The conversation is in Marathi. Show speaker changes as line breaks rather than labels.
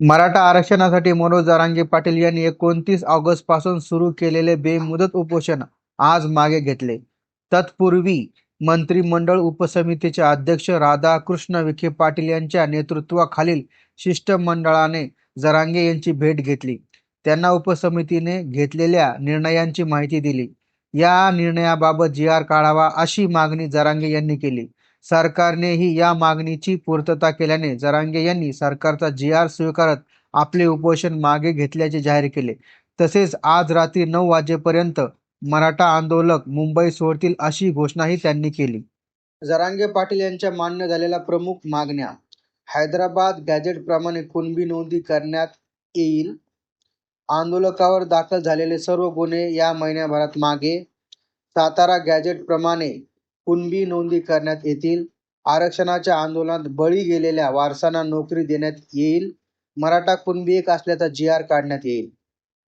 मराठा आरक्षणासाठी मनोज जारांगे पाटील यांनी एकोणतीस ऑगस्टपासून सुरू केलेले बेमुदत उपोषण आज मागे घेतले. तत्पूर्वी मंत्रिमंडळ उपसमितीचे अध्यक्ष राधाकृष्ण विखे पाटील यांच्या नेतृत्वाखालील शिष्टमंडळाने जरांगे यांची भेट घेतली. त्यांना उपसमितीने घेतलेल्या निर्णयांची माहिती दिली. या निर्णयाबाबत जी आर काढावा अशी मागणी जरांगे यांनी केली. सरकारनेही या मागणीची पूर्तता केल्याने जरांगे यांनी सरकारचा जी आर स्वीकारत आपले उपोषण मागे घेतल्याचे जाहीर केले. तसेच आज रात्री नऊ वाजेपर्यंत मराठा आंदोलक मुंबई सोडतील अशी घोषणाही त्यांनी केली. जरांगे पाटील यांच्या मान्य झालेल्या प्रमुख मागण्या हैदराबाद गॅजेटप्रमाणे कुणबी नोंदी करण्यात येईल आंदोलकावर दाखल झालेले सर्व गुन्हे या महिन्याभरात मागे सातारा गॅजेटप्रमाणे कुणबी नोंदी करण्यात येतील. आरक्षणाच्या आंदोलनात बळी गेलेल्या वारसांना नोकरी देण्यात येईल. मराठा कुणबी एक असल्याचा जी आर काढण्यात येईल.